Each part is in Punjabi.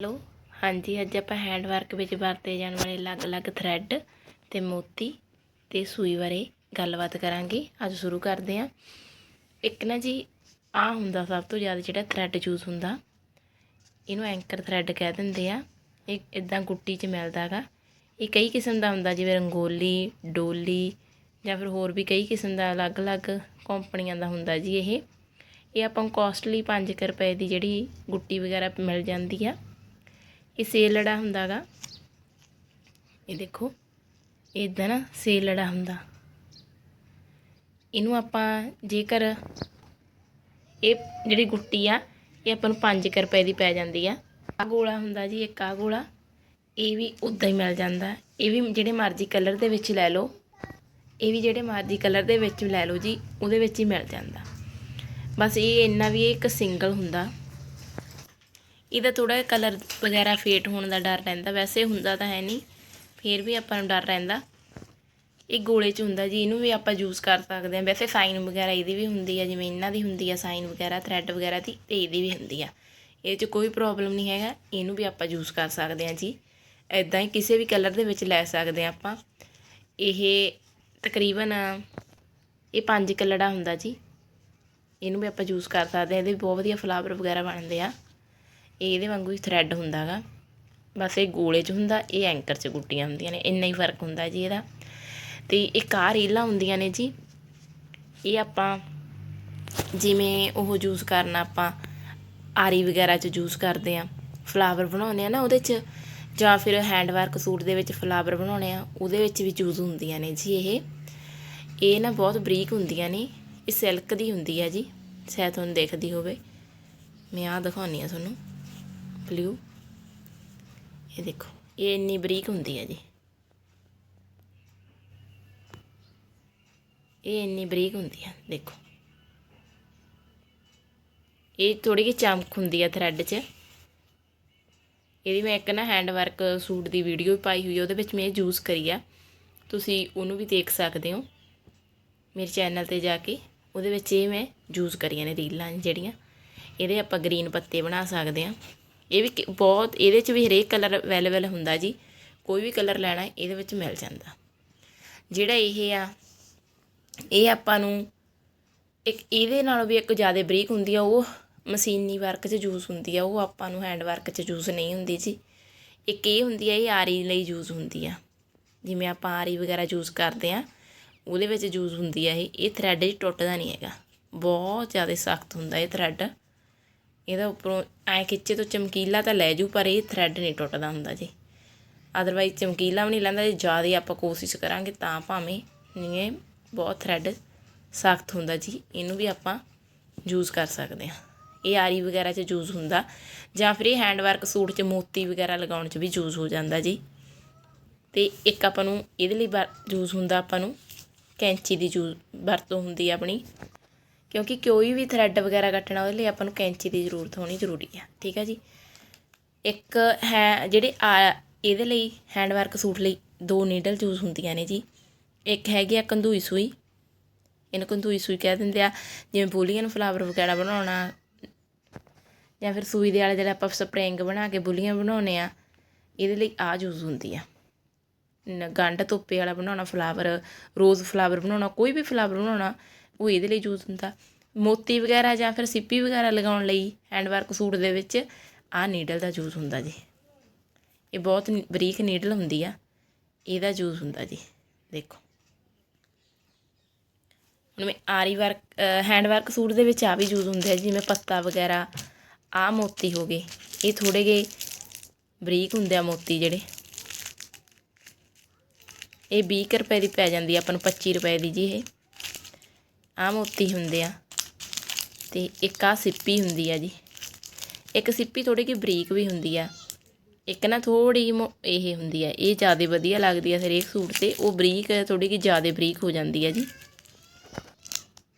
ਹੈਲੋ ਹਾਂਜੀ, ਅੱਜ ਆਪਾਂ ਹੈਂਡ ਵਰਕ ਵਿੱਚ ਵਰਤੇ ਜਾਣ ਵਾਲੇ ਅਲੱਗ-ਅਲੱਗ ਥਰੈਡ ਤੇ ਮੋਤੀ ਤੇ ਸੂਈ ਬਾਰੇ ਗੱਲਬਾਤ ਕਰਾਂਗੇ। ਅੱਜ ਸ਼ੁਰੂ ਕਰਦੇ ਹਾਂ। ਇੱਕ ਨਾ ਜੀ ਆ ਹੁੰਦਾ ਸਭ ਤੋਂ ਜ਼ਿਆਦਾ ਜਿਹੜਾ ਥਰੈਡ ਯੂਜ਼ ਹੁੰਦਾ, ਇਹਨੂੰ ਐਂਕਰ ਥਰੈਡ ਕਹਿ ਦਿੰਦੇ ਆ। ਇਹ ਇਦਾਂ ਗੁੱਟੀ 'ਚ ਮਿਲਦਾ ਗਾ। ਇਹ ਕਈ ਕਿਸਮ ਦਾ ਹੁੰਦਾ, ਜਿਵੇਂ ਰੰਗੋਲੀ, ਡੋਲੀ ਜਾਂ ਫਿਰ ਹੋਰ ਵੀ ਕਈ ਕਿਸਮ ਦਾ ਅਲੱਗ-ਅਲੱਗ ਕੰਪਨੀਆਂ ਦਾ ਹੁੰਦਾ ਜੀ ਇਹ। ਇਹ ਆਪਾਂ ਨੂੰ ਕਾਸਟਲੀ 5 ਰੁਪਏ ਦੀ ਜਿਹੜੀ ਗੁੱਟੀ ਵਗੈਰਾ ਮਿਲ ਜਾਂਦੀ ਆ। ਇਹ ਸੇਲੜਾ ਹੁੰਦਾ ਗਾ ਇਹ ਦੇਖੋ ਇਦਾਂ ਨਾ ਸੇਲੜਾ ਹੁੰਦਾ। ਇਹਨੂੰ ਆਪਾਂ ਜੇਕਰ ਇਹ ਜਿਹੜੀ ਗੁੱਟੀ ਆ, ਇਹ ਆਪਾਂ ਨੂੰ 5 ਰੁਪਏ ਦੀ ਪੈ ਜਾਂਦੀ ਆ। ਆ ਗੋਲਾ ਹੁੰਦਾ ਜੀ, ਇੱਕ ਆ ਗੋਲਾ। ਇਹ ਵੀ ਉਦਾਂ ਹੀ ਮਿਲ ਜਾਂਦਾ। ਇਹ ਵੀ ਜਿਹੜੇ ਮਰਜ਼ੀ ਕਲਰ ਦੇ ਵਿੱਚ ਲੈ ਲਓ। ਇਹ ਵੀ ਜਿਹੜੇ ਮਰਜ਼ੀ ਕਲਰ ਦੇ ਵਿੱਚ ਲੈ ਲਓ ਜੀ, ਉਹਦੇ ਵਿੱਚ ਹੀ ਮਿਲ ਜਾਂਦਾ। ਬਸ ਇਹ ਇੰਨਾ ਵੀ ਇਹ ਇੱਕ ਸਿੰਗਲ ਹੁੰਦਾ। ਇਹਦਾ ਥੋੜਾ ਕਲਰ ਵਗੈਰਾ ਫੇਟ ਹੋਣ ਦਾ ਡਰ ਰਹਿੰਦਾ, ਵੈਸੇ ਹੁੰਦਾ ਤਾਂ ਹੈ ਨਹੀਂ, ਫੇਰ ਵੀ ਆਪਾਂ ਨੂੰ ਡਰ ਰਹਿੰਦਾ। ਇਹ ਗੋਲੇ 'ਚ ਹੁੰਦਾ ਜੀ, ਇਹਨੂੰ ਵੀ ਆਪਾਂ ਯੂਜ਼ ਕਰ ਸਕਦੇ ਹਾਂ। ਵੈਸੇ ਸਾਈਨ ਵਗੈਰਾ ਇਹਦੀ ਵੀ ਹੁੰਦੀ ਆ, ਜਿਵੇਂ ਇਹਨਾਂ ਦੀ ਹੁੰਦੀ ਆ ਸਾਈਨ ਵਗੈਰਾ ਥਰੈਡ ਵਗੈਰਾ ਦੀ ਤੇ ਇਹਦੀ ਵੀ ਹੁੰਦੀ ਆ। ਇਹ 'ਚ ਕੋਈ ਪ੍ਰੋਬਲਮ ਨਹੀਂ ਹੈਗਾ, ਇਹਨੂੰ ਵੀ ਆਪਾਂ ਯੂਜ਼ ਕਰ ਸਕਦੇ ਹਾਂ ਜੀ। ਇਦਾਂ ਹੀ ਕਿਸੇ ਵੀ ਕਲਰ ਦੇ ਵਿੱਚ ਲੈ ਸਕਦੇ ਹਾਂ ਆਪਾਂ। ਇਹ ਤਕਰੀਬਨ ਇਹ ਪੰਜ ਕਲੜਾ ਹੁੰਦਾ ਜੀ। ਇਹਨੂੰ ਵੀ ਆਪਾਂ ਯੂਜ਼ ਕਰ ਸਕਦੇ ਹਾਂ, ਇਹਦੇ ਬਹੁਤ ਵਧੀਆ ਫਲਾਵਰ ਵਗੈਰਾ ਬਣਦੇ ਆ। ਇਹ ਇਹਦੇ ਵਾਂਗੂ ਹੀ ਥਰੈਡ ਹੁੰਦਾਗਾ। ਬਸ ਇਹ ਗੋਲੇ 'ਚ ਹੁੰਦਾ, ਇਹ ਐਂਕਰ 'ਚ ਗੁੱਟੀਆਂ ਹੁੰਦੀਆਂ ਨੇ, ਇੰਨਾ ਹੀ ਫ਼ਰਕ ਹੁੰਦਾ ਜੀ ਇਹਦਾ। ਤੇ ਇੱਕ ਆਹ ਰੀਲਾਂ ਹੁੰਦੀਆਂ ਨੇ ਜੀ, ਇਹ ਆਪਾਂ ਜਿਵੇਂ ਉਹ ਯੂਜ਼ ਕਰਨਾ ਆਪਾਂ, ਆਰੀ ਵਗੈਰਾ 'ਚ ਯੂਜ਼ ਕਰਦੇ ਆ ਫਲਾਵਰ ਬਣਾਉਂਦੇ ਆ ਨਾ ਉਹਦੇ 'ਚ, ਜਾਂ ਫਿਰ ਹੈਂਡ ਵਰਕ ਸੂਟ ਦੇ ਵਿੱਚ ਫਲਾਵਰ ਬਣਾਉਣੇ ਆ ਉਹਦੇ ਵਿੱਚ ਵੀ ਯੂਜ਼ ਹੁੰਦੀਆਂ ਨੇ ਜੀ ਇਹ। ਇਹ ਨਾ ਬਹੁਤ ਬਰੀਕ ਹੁੰਦੀਆਂ ਨੇ, ਇਹ ਸਿਲਕ ਦੀ ਹੁੰਦੀ ਆ ਜੀ, ਸ਼ਾਇਦ ਤੁਹਾਨੂੰ ਦੇਖਦੀ ਹੋਵੇ। ਮੈਂ ਆਹ ਦਿਖਾਉਣੀ ਆ ਤੁਹਾਨੂੰ। ਬਲੂ। ਇਹ ਦੇਖੋ, ਇਹ ਇੰਨੀ ਬਰੀਕ ਹੁੰਦੀ ਹੈ ਜੀ। ਇਹ ਇੰਨੀ ਬਰੀਕ ਹੁੰਦੀ ਹੈ ਦੇਖੋ। ਇਹ ਥੋੜੀ ਜਿਹੀ ਚਮਕ ਹੁੰਦੀ ਹੈ ਥਰੈਡ 'ਚ। ਇਹਦੀ ਮੈਂ ਇੱਕ ਨਾ ਹੈਂਡ ਵਰਕ ਸੂਟ ਦੀ ਵੀਡੀਓ ਵੀ ਪਾਈ ਹੋਈ ਹੈ ਉਹਦੇ ਵਿੱਚ ਮੈਂ ਇਹ ਯੂਜ਼ ਕਰੀ ਆ। ਤੁਸੀਂ ਉਹਨੂੰ ਵੀ ਦੇਖ ਸਕਦੇ ਹੋ, ਮੇਰੇ ਚੈਨਲ ਤੇ ਜਾ ਕੇ। ਉਹਦੇ ਵਿੱਚ ਇਹ ਮੈਂ ਯੂਜ਼ ਕਰੀਆਂ ਨੇ ਰੀਲਾਂ ਜਿਹੜੀਆਂ। ਇਹਦੇ ਆਪਾਂ ਗ੍ਰੀਨ ਪੱਤੇ ਬਣਾ ਸਕਦੇ ਹਾਂ ਇਹ ਵੀ ਕਿ- ਬਹੁਤ, ਇਹਦੇ 'ਚ ਵੀ ਹਰੇਕ ਕਲਰ ਅਵੇਲੇਬਲ ਹੁੰਦਾ ਜੀ। ਕੋਈ ਵੀ ਕਲਰ ਲੈਣਾ, ਇਹਦੇ ਵਿੱਚ ਮਿਲ ਜਾਂਦਾ। ਜਿਹੜਾ ਇਹ ਆ, ਇਹ ਆਪਾਂ ਨੂੰ ਇੱਕ ਇਹਦੇ ਨਾਲੋਂ ਵੀ ਇੱਕ ਜ਼ਿਆਦਾ ਬਰੀਕ ਹੁੰਦੀ ਆ, ਉਹ ਮਸ਼ੀਨੀ ਵਰਕ 'ਚ ਯੂਜ਼ ਹੁੰਦੀ ਆ। ਉਹ ਆਪਾਂ ਨੂੰ ਹੈਂਡ ਵਰਕ 'ਚ ਯੂਜ਼ ਨਹੀਂ ਹੁੰਦੀ ਜੀ। ਇੱਕ ਇਹ ਹੁੰਦੀ ਆ, ਇਹ ਆਰੀ ਲਈ ਯੂਜ਼ ਹੁੰਦੀ ਆ। ਜਿਵੇਂ ਆਪਾਂ ਆਰੀ ਵਗੈਰਾ ਯੂਜ਼ ਕਰਦੇ ਆ, ਉਹਦੇ ਵਿੱਚ ਯੂਜ਼ ਹੁੰਦੀ ਆ ਇਹ। ਇਹ ਥਰੈਡ ਜੀ ਟੁੱਟਦਾ ਨਹੀਂ ਹੈਗਾ। ਬਹੁਤ ਜ਼ਿਆਦਾ ਸਖਤ ਹੁੰਦਾ ਇਹ ਥਰੈਡ ਇਹਦਾ ਉੱਪਰੋਂ ਐ ਖਿੱਚੇ ਤੋਂ ਚਮਕੀਲਾ ਤਾਂ ਲੈ ਜੂ, ਪਰ ਇਹ ਥਰੈਡ ਨਹੀਂ ਟੁੱਟਦਾ ਹੁੰਦਾ ਜੀ। ਅਦਰਵਾਈਜ਼ ਚਮਕੀਲਾ ਵੀ ਨਹੀਂ ਲੈਂਦਾ ਜੇ, ਜ਼ਿਆਦਾ ਆਪਾਂ ਕੋਸ਼ਿਸ਼ ਕਰਾਂਗੇ ਤਾਂ ਭਾਵੇਂ ਨਹੀਂ ਇਹ ਬਹੁਤ ਥਰੈਡ ਸਖਤ ਹੁੰਦਾ ਜੀ, ਇਹਨੂੰ ਵੀ ਆਪਾਂ ਯੂਜ਼ ਕਰ ਸਕਦੇ ਹਾਂ। ਇਹ ਆਰੀ ਵਗੈਰਾ 'ਚ ਯੂਜ਼ ਹੁੰਦਾ, ਜਾਂ ਫਿਰ ਇਹ ਹੈਂਡ ਵਰਕ ਸੂਟ 'ਚ ਮੋਤੀ ਵਗੈਰਾ ਲਗਾਉਣ 'ਚ ਵੀ ਯੂਜ਼ ਹੋ ਜਾਂਦਾ ਜੀ। ਤੇ ਇੱਕ ਆਪਾਂ ਨੂੰ ਇਹਦੇ ਲਈ ਯੂਜ਼ ਹੁੰਦਾ ਆਪਾਂ ਨੂੰ ਕੈਂਚੀ ਦੀ ਯੂਜ਼ ਵਰਤੋਂ ਹੁੰਦੀ ਆਪਣੀ। ਕਿਉਂਕਿ ਕੋਈ ਵੀ ਥਰੈਡ ਵਗੈਰਾ ਕੱਟਣਾ ਉਹਦੇ ਲਈ ਆਪਾਂ ਨੂੰ ਕੈਂਚੀ ਦੀ ਜ਼ਰੂਰਤ ਹੋਣੀ ਜ਼ਰੂਰੀ ਆ, ਠੀਕ ਆ ਜੀ? ਇੱਕ ਹੈ ਜਿਹੜੇ ਆ, ਇਹਦੇ ਲਈ ਹੈਂਡ ਵਰਕ ਸੂਟ ਲਈ ਦੋ ਨੀਡਲ ਯੂਜ਼ ਹੁੰਦੀਆਂ ਨੇ ਜੀ। ਇੱਕ ਹੈਗੀ ਆ ਕੰਦੂਈ ਸੂਈ। ਇਹਨੂੰ ਕੰਧੂਈ ਸੂਈ ਕਹਿ ਦਿੰਦੇ ਆ। ਜਿਵੇਂ ਬੁਲੀਅਨ ਫਲਾਵਰ ਵਗੈਰਾ ਬਣਾਉਣਾ, ਜਾਂ ਫਿਰ ਸੂਈ ਦੇ ਆਲੇ ਜਿਹੜੇ ਆਪਾਂ ਸਪਰਿੰਗ ਬਣਾ ਕੇ ਬੁਲੀਆਂ ਬਣਾਉਨੇ ਆ, ਇਹਦੇ ਲਈ ਆ ਯੂਜ਼ ਹੁੰਦੀ ਆ। ਗੰਢ ਤੋਪੇ ਵਾਲਾ ਬਣਾਉਣਾ ਫਲਾਵਰ ਰੋਜ਼ ਫਲਾਵਰ ਬਣਾਉਣਾ, ਕੋਈ ਵੀ ਫਲਾਵਰ ਬਣਾਉਣਾ ਉਹ ਇਹਦੇ ਲਈ ਯੂਜ਼ ਹੁੰਦਾ। ਮੋਤੀ ਵਗੈਰਾ ਜਾਂ ਫਿਰ ਸਿੱਪੀ ਵਗੈਰਾ ਲਗਾਉਣ ਲਈ ਹੈਂਡ ਵਰਕ ਸੂਟ ਦੇ ਵਿੱਚ ਆਹ ਨੀਡਲ ਦਾ ਯੂਜ਼ ਹੁੰਦਾ ਜੀ। ਇਹ ਬਹੁਤ ਬਰੀਕ ਨੀਡਲ ਹੁੰਦੀ ਆ, ਇਹਦਾ ਯੂਜ਼ ਹੁੰਦਾ ਜੀ। ਦੇਖੋ। ਹੁਣ ਮੈਂ ਆਰੀ ਵਰਕ ਹੈਂਡ ਵਰਕ ਸੂਟ ਦੇ ਵਿੱਚ ਆ ਵੀ ਯੂਜ਼ ਹੁੰਦੇ ਆ, ਜਿਵੇਂ ਪੱਤਾ ਵਗੈਰਾ ਆ ਮੋਤੀ ਹੋ ਗਏ। ਇਹ ਥੋੜੇ ਜਿਹੇ ਬਰੀਕ ਹੁੰਦੇ ਆ ਮੋਤੀ ਜਿਹੜੇ। ਇਹ 20 ਰੁਪਏ ਦੀ ਪੈ ਜਾਂਦੀ ਆ, ਆਪਾਂ ਨੂੰ 25 ਰੁਪਏ ਦੀ ਜੀ ਇਹ। ਆ ਮੋਤੀ ਹੁੰਦੇ ਆ। ਤੇ ਇੱਕ ਆ ਸਿੱਪੀ ਹੁੰਦੀ ਆ ਜੀ। ਇੱਕ ਸਿੱਪੀ ਥੋੜੀ ਜਿਹੀ ਬਰੀਕ ਵੀ ਹੁੰਦੀ ਆ। ਇੱਕ ਨਾ ਥੋੜੀ ਜਿਹੀ ਇਹ ਹੁੰਦੀ ਆ, ਇਹ ਜ਼ਿਆਦਾ ਵਧੀਆ ਲੱਗਦੀ ਆ ਹਰੇਕ ਸੂਟ ਤੇ, ਉਹ ਬਰੀਕ ਥੋੜੀ ਜਿਹੀ ਜ਼ਿਆਦਾ ਬਰੀਕ ਹੋ ਜਾਂਦੀ ਆ ਜੀ।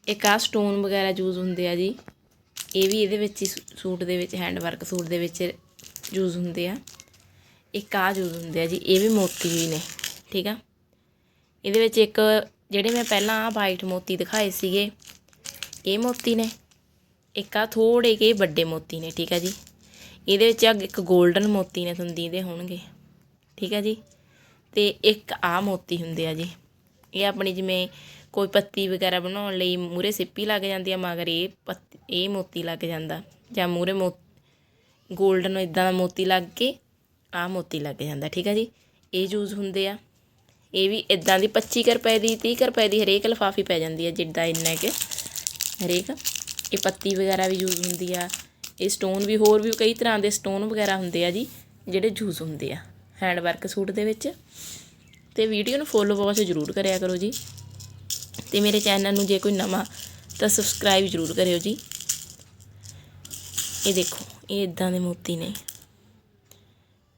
ਇੱਕ ਆ ਸਟੋਨ ਵਗੈਰਾ ਯੂਜ਼ ਹੁੰਦੇ ਆ ਜੀ। ਇਹ ਵੀ ਇਹਦੇ ਵਿੱਚ ਹੀ ਸੂ- ਸੂਟ ਦੇ ਵਿੱਚ ਹੈਂਡ ਵਰਕ ਸੂਟ ਦੇ ਵਿੱਚ ਯੂਜ਼ ਹੁੰਦੇ ਆ। ਇੱਕ ਆ ਯੂਜ਼ ਹੁੰਦੇ ਆ ਜੀ, ਇਹ ਵੀ ਮੋਤੀ ਹੀ ਨੇ, ਠੀਕ ਆ। ਇਹਦੇ ਵਿੱਚ ਇੱਕ ਜਿਹੜੇ ਮੈਂ ਪਹਿਲਾਂ ਆ ਵਾਈਟ ਮੋਤੀ ਦਿਖਾਏ ਸੀਗੇ, ਇਹ ਮੋਤੀ ਨੇ, ਇੱਕ ਆ ਥੋੜੇ ਜਿਹੇ ਵੱਡੇ ਮੋਤੀ ਨੇ, ਠੀਕ ਆ ਜੀ। ਇਹਦੇ ਵਿੱਚ ਆ ਇੱਕ 골ਡਨ ਮੋਤੀ ਨੇ ਤੁੰਦੀ ਦੇ ਹੋਣਗੇ, ਠੀਕ ਹੈ ਜੀ। ਤੇ ਇੱਕ ਆ ਮੋਤੀ ਹੁੰਦੇ ਆ ਜੀ। ਇਹ ਆਪਣੀ ਜਿਵੇਂ ਕੋਈ ਪੱਤੀ ਵਗੈਰਾ ਬਣਾਉਣ ਲਈ ਮੂਰੇ ਸਿੱਪੀ ਲੱਗ ਜਾਂਦੀ ਆ, ਮਗਰ ਇਹ ਪੱਤੀ, ਇਹ ਮੋਤੀ ਲੱਗ ਜਾਂਦਾ। ਜਾਂ ਮੂਰੇ ਮੋ 골ਡਨ ਇਦਾਂ ਦਾ ਮੋਤੀ ਲੱਗ ਕੇ ਆ ਮੋਤੀ ਲੱਗ ਜਾਂਦਾ, ਠੀਕ ਹੈ ਜੀ। ਇਹ ਯੂਜ਼ ਹੁੰਦੇ ਆ। ਇਹ ਵੀ ਇਦਾਂ ਦੀ 25 ਕੁ ਰੁਪਏ ਦੀ 30 ਕੁ ਰੁਪਏ ਦੀ ਹਰੇਕ ਲਿਫਾਫੀ ਪੈ ਜਾਂਦੀ ਹੈ, ਜਿੱਦਾਂ ਇੰਨਾ ਕਿ। ਹਰੇਕ। ਇਹ ਪੱਤੀ ਵਗੈਰਾ ਵੀ ਯੂਜ਼ ਹੁੰਦੀ ਆ। ਇਹ ਸਟੋਨ ਵੀ ਹੋਰ ਵੀ ਕਈ ਤਰ੍ਹਾਂ ਦੇ ਸਟੋਨ ਵਗੈਰਾ ਹੁੰਦੇ ਆ ਜੀ, ਜਿਹੜੇ ਯੂਜ਼ ਹੁੰਦੇ ਆ ਹੈਂਡ ਵਰਕ ਸੂਟ ਦੇ ਵਿੱਚ। ਤੇ ਵੀਡੀਓ ਨੂੰ ਫੋਲੋ ਵਾਚ ਜ਼ਰੂਰ ਕਰਿਆ ਕਰੋ ਜੀ। ਤੇ ਮੇਰੇ ਚੈਨਲ ਨੂੰ ਜੇ ਕੋਈ ਨਵਾਂ, ਤਾਂ ਸਬਸਕ੍ਰਾਈਬ ਜ਼ਰੂਰ ਕਰਿਓ ਜੀ। ਇਹ ਦੇਖੋ, ਇਹ ਇਦਾਂ ਦੇ ਮੋਤੀ ਨੇ।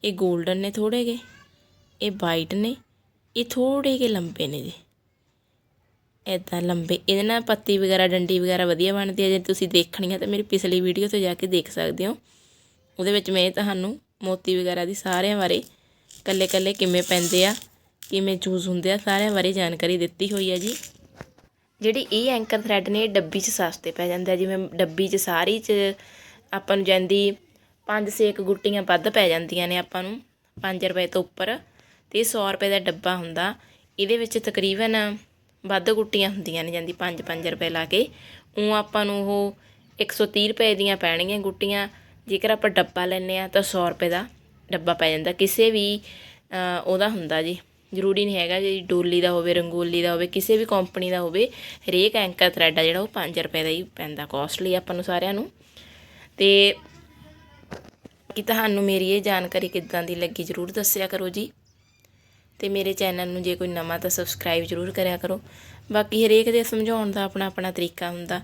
ਇਹ 골ਡਨ ਨੇ ਥੋੜੇ ਗੇ ਇਹ ਵਾਈਟ ਨੇ। ਇਹ ਥੋੜ੍ਹੇ ਜਿਹੇ ਲੰਬੇ ਨੇ ਜੀ। ਇਦਾਂ ਲੰਬੇ, ਇਹਦੇ ਨਾਲ ਪੱਤੀ ਵਗੈਰਾ, ਡੰਡੀ ਵਗੈਰਾ ਵਧੀਆ ਬਣਦੀ ਹੈ। ਜੇ ਤੁਸੀਂ ਦੇਖਣੀ ਹੈ ਤਾਂ ਮੇਰੀ ਪਿਛਲੀ ਵੀਡੀਓ ਤੋਂ ਜਾ ਕੇ ਦੇਖ ਸਕਦੇ ਹੋ। ਉਹਦੇ ਵਿੱਚ ਮੈਂ ਤੁਹਾਨੂੰ ਮੋਤੀ ਵਗੈਰਾ ਦੀ ਸਾਰਿਆਂ ਬਾਰੇ ਕੱਲੇ ਕੱਲੇ ਕਿਵੇਂ ਪੈਂਦੇ ਆ, ਕਿਵੇਂ ਚੂਜ਼ ਹੁੰਦੇ ਆ, ਸਾਰਿਆਂ ਬਾਰੇ ਜਾਣਕਾਰੀ ਦਿੱਤੀ ਹੋਈ ਹੈ ਜੀ। ਜਿਹੜੀ ਇਹ ਐਂਕਰ ਥਰੈਡ ਨੇ, ਇਹ ਡੱਬੀ 'ਚ ਸਸਤੇ ਪੈ ਜਾਂਦਾ ਜਿਵੇਂ ਡੱਬੀ 'ਚ ਸਾਰੀ 'ਚ ਆਪਾਂ ਨੂੰ ਜਾਂਦੀ 5-6 ਗੁੱਟੀਆਂ ਵੱਧ ਪੈ ਜਾਂਦੀਆਂ ਨੇ ਆਪਾਂ ਨੂੰ 5 ਰੁਪਏ ਤੋਂ ਉੱਪਰ। ਅਤੇ ਇਹ 100 ਰੁਪਏ ਦਾ ਡੱਬਾ ਹੁੰਦਾ, ਇਹਦੇ ਵਿੱਚ ਤਕਰੀਬਨ ਵੱਧ ਗੁੱਟੀਆਂ ਹੁੰਦੀਆਂ ਨੇ ਜਾਂਦੀ 5-5 ਰੁਪਏ ਲਾ ਕੇ। ਉਹ ਆਪਾਂ ਨੂੰ ਉਹ 130 ਰੁਪਏ ਦੀਆਂ ਪੈਣਗੀਆਂ ਗੁੱਟੀਆਂ, ਜੇਕਰ ਆਪਾਂ ਡੱਬਾ ਲੈਂਦੇ ਆ ਤਾਂ 100 ਰੁਪਏ ਦਾ ਡੱਬਾ ਪੈ ਜਾਂਦਾ। ਕਿਸੇ ਵੀ ਉਹਦਾ ਹੁੰਦਾ ਜੀ, ਜ਼ਰੂਰੀ ਨਹੀਂ ਹੈਗਾ ਜੀ ਡੋਲੀ ਦਾ ਹੋਵੇ, ਰੰਗੋਲੀ ਦਾ ਹੋਵੇ, ਕਿਸੇ ਵੀ ਕੰਪਨੀ ਦਾ ਹੋਵੇ, ਹਰੇਕ ਐਂਕਰ ਥਰੈਡ ਆ ਜਿਹੜਾ ਉਹ 5 ਰੁਪਏ ਦਾ ਹੀ ਪੈਂਦਾ ਕੋਸਟਲੀ ਆਪਾਂ ਨੂੰ ਸਾਰਿਆਂ ਨੂੰ। ਤੇ ਕਿ ਤੁਹਾਨੂੰ ਮੇਰੀ ਇਹ ਜਾਣਕਾਰੀ ਕਿੱਦਾਂ ਦੀ ਲੱਗੀ ਜ਼ਰੂਰ ਦੱਸਿਆ ਕਰੋ ਜੀ। ਤੇ ਮੇਰੇ ਚੈਨਲ ਨੂੰ ਜੇ ਕੋਈ ਨਵਾਂ ਤਾਂ ਸਬਸਕ੍ਰਾਈਬ ਜ਼ਰੂਰ ਕਰਿਆ ਕਰੋ। ਬਾਕੀ ਹਰੇਕ ਦੇ ਸਮਝਾਉਣ ਦਾ ਆਪਣਾ ਆਪਣਾ ਤਰੀਕਾ ਹੁੰਦਾ।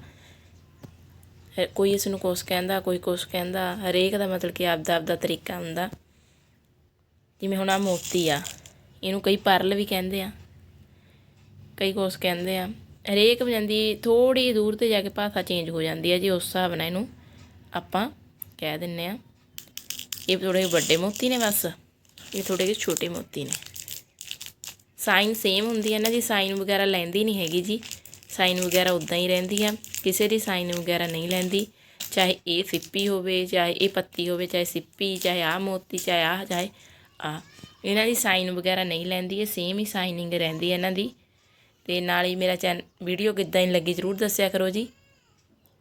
ਕੋਈ ਇਸ ਨੂੰ ਕੁਛ ਕਹਿੰਦਾ, ਕੋਈ ਕੁਛ ਕਹਿੰਦਾ, ਹਰੇਕ ਦਾ ਮਤਲਬ ਕਿ ਆਪਦਾ ਆਪਦਾ ਤਰੀਕਾ ਹੁੰਦਾ। ਜਿਵੇਂ ਹੁਣ ਆ ਮੋਤੀ ਆ, ਇਹਨੂੰ ਕਈ ਪਰਲ ਵੀ ਕਹਿੰਦੇ ਆ, ਕਈ ਕੁਛ ਕਹਿੰਦੇ ਆ। ਹਰੇਕ ਜਾਂਦੀ ਥੋੜੀ ਦੂਰ ਤੇ ਜਾ ਕੇ ਭਾਸ਼ਾ ਚੇਂਜ ਹੋ ਜਾਂਦੀ ਹੈ ਜੀ, ਉਸ ਹਿਸਾਬ ਨਾਲ ਇਹਨੂੰ ਆਪਾਂ ਕਹਿ ਦਿੰਨੇ ਆ। ਇਹ ਥੋੜੇ ਵੱਡੇ ਮੋਤੀ ਨੇ ਬਸ, ਇਹ ਥੋੜੇ ਜਿਹੇ ਛੋਟੇ ਮੋਤੀ ਨੇ। ਸਾਈਨ ਸੇਮ ਹੁੰਦੀ ਹੈ ਨਾ ਜੀ, ਸਾਈਨ ਵਗੈਰਾ ਲੈਂਦੀ ਨਹੀਂ ਹੈਗੀ ਜੀ। ਸਾਈਨ ਵਗੈਰਾ ਉਦਾਂ ਹੀ ਰਹਿੰਦੀ ਆ, ਕਿਸੇ ਦੀ ਸਾਈਨ ਵਗੈਰਾ ਨਹੀਂ ਲੈਂਦੀ। ਚਾਹੇ ਇਹ ਸਿੱਪੀ ਹੋਵੇ, ਚਾਹੇ ਇਹ ਪੱਤੀ ਹੋਵੇ, ਚਾਹੇ ਸਿੱਪੀ, ਚਾਹੇ ਆ ਮੋਤੀ, ਚਾਹੇ ਆ ਚਾਹੇ ਆ ਇਹਨਾਂ ਦੀ ਸਾਈਨ ਵਗੈਰਾ ਨਹੀਂ ਲੈਂਦੀ ਇਹ ਸੇਮ ਹੀ ਸਾਈਨਿੰਗ ਰਹਿੰਦੀ ਹੈ ਇਹਨਾਂ ਦੀ। ਤੇ ਨਾਲ ਹੀ ਮੇਰਾ ਚੈਨ ਵੀਡੀਓ ਕਿੱਦਾਂ ਹੀ ਲੱਗੀ ਜ਼ਰੂਰ ਦੱਸਿਆ ਕਰੋ ਜੀ।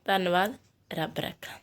ਧੰਨਵਾਦ, ਰੱਬ ਰੱਖਾ।